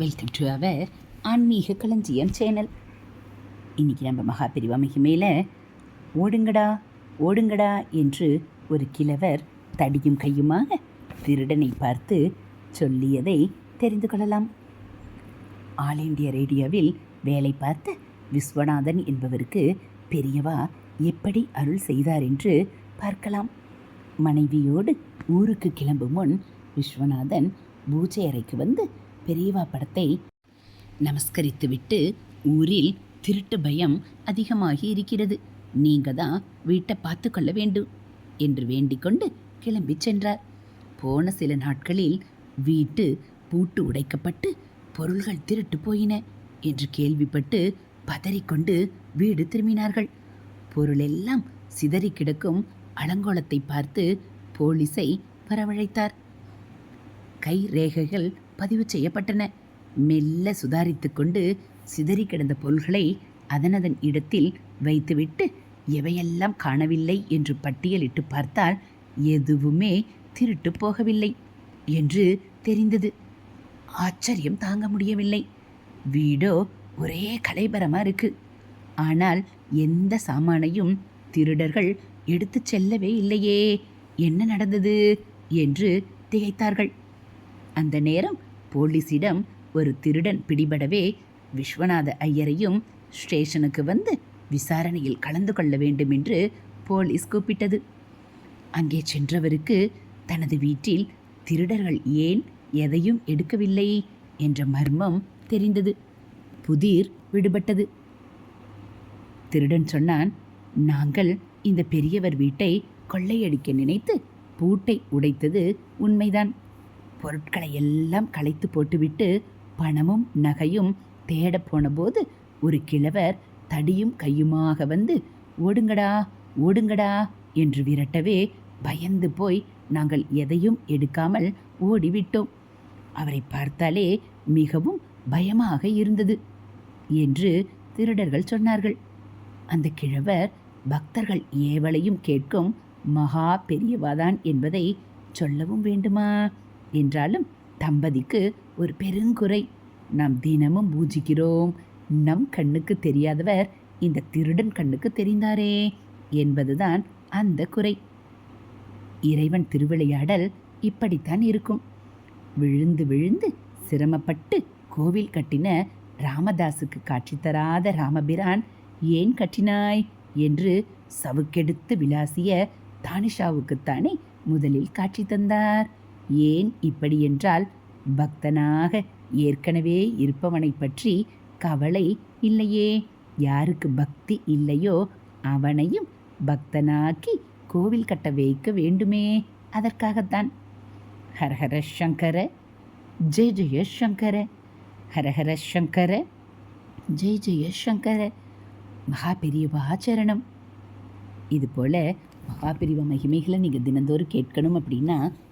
Welcome to our ஆன்மீக களஞ்சியம் channel இன்னைக்கு நம்ம மகாபிரிவா மகிமையில் ஓடுங்கடா ஓடுங்கடா என்று ஒரு கிழவர் தடியும் கையுமாக திருடனை பார்த்து சொல்லியதை தெரிந்து கொள்ளலாம். ஆல் இண்டியா ரேடியோவில் வேலை பார்த்த விஸ்வநாதன் என்பவருக்கு பெரியவா எப்படி அருள் செய்தார் என்று பார்க்கலாம். மனைவியோடு ஊருக்கு கிளம்பும் முன் விஸ்வநாதன் பூஜை அறைக்கு வந்து பெரியவா படத்தை நமஸ்கரித்துவிட்டு ஊரில் திருட்டு பயம் அதிகமாகி இருக்கிறது. நீங்க தான் வீட்டை பார்த்து கொள்ள வேண்டும் என்று வேண்டிக்கொண்டு கிளம்பி சென்றார். போன சில நாட்களில் வீட்டு பூட்டு உடைக்கப்பட்டு பொருள்கள் திருட்டு போயின என்று கேள்விப்பட்டு பதறிக்கொண்டு வீடு திரும்பினார்கள். பொருளெல்லாம் சிதறி கிடக்கும் அலங்கோலத்தை பார்த்து போலீஸை வரவழைத்தார். கை ரேகைகள் பதிவு செய்யப்பட்டன. மெல்ல சுதாரித்து கொண்டு சிதறி கிடந்த பொருள்களை அதனதன் இடத்தில் வைத்துவிட்டு எவையெல்லாம் காணவில்லை? என்று பட்டியலிட்டு பார்த்தால் எதுவுமே திருட்டு போகவில்லை என்று தெரிந்தது. ஆச்சரியம் தாங்க முடியவில்லை. வீடோ ஒரே கலைபரமாக இருக்கு. ஆனால் எந்த சாமானையும் திருடர்கள் எடுத்துச் செல்லவே இல்லையே. என்ன நடந்தது? என்று திகைத்தார்கள். அந்த நேரம் போலீஸிடம் ஒரு திருடன் பிடிபடவே விஸ்வநாத ஐயரையும் ஸ்டேஷனுக்கு வந்து விசாரணையில் கலந்து கொள்ள வேண்டும் என்று போலீஸ் கூப்பிட்டது. அங்கே சென்றவருக்கு தனது வீட்டில் திருடர்கள் ஏன் எதையும் எடுக்கவில்லை என்ற மர்மம் தெரிந்தது. புதிர் விடுபட்டது. திருடன் சொன்னான் நாங்கள் இந்த பெரியவர் வீட்டை கொள்ளையடிக்க நினைத்து பூட்டை உடைத்தது உண்மைதான். பொருட்களை எல்லாம் களைத்து போட்டுவிட்டு பணமும் நகையும் தேடப் போனபோது ஒரு கிழவர் தடியும் கையுமாக வந்து ஓடுங்கடா ஓடுங்கடா என்று விரட்டவே பயந்து போய் நாங்கள் எதையும் எடுக்காமல் ஓடிவிட்டோம். அவரை பார்த்தாலே மிகவும் பயமாக இருந்தது என்று திருடர்கள் சொன்னார்கள். அந்த கிழவர் பக்தர்கள் ஏவலையும் கேட்கும் மகா பெரியவாதான் என்பதை சொல்லவும் வேண்டுமா? என்றாலும் தம்பதிக்கு ஒரு பெருங்குறை. நாம் தினமும் பூஜிக்கிறோம். நம் கண்ணுக்கு தெரியாதவர் இந்த திருடன் கண்ணுக்கு தெரிந்தாரே என்பதுதான் அந்த குறை. இறைவன் திருவிளையாடல் இப்படித்தான் இருக்கும். விழுந்து விழுந்து சிரமப்பட்டு கோவில் கட்டின ராமதாசுக்கு காட்சி தராத ராமபிரான் ஏன் கட்டினாய் என்று சவுக்கெடுத்து விளாசிய தானிஷாவுக்குத்தானே முதலில் காட்சி தந்தார். ஏன் இப்படி என்றால் பக்தனாக ஏற்கனவே இருப்பவனை பற்றி கவலை இல்லையே. யாருக்கு பக்தி இல்லையோ அவனையும் பக்தனாக்கி கோவில் கட்ட வைக்க வேண்டுமே. அதற்காகத்தான். ஹரஹர சங்கர ஜெய ஜெய சங்கர ஹரஹர சங்கர ஜெய ஜெய சங்கர மகா பெரியவா சரணம். இது போல் மகா பெரியவா மகிமைகளை நீங்கள் தினந்தோறும் கேட்கணும் அப்படின்னா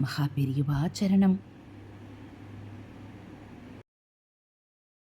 மகா பெரியவா சரணம்.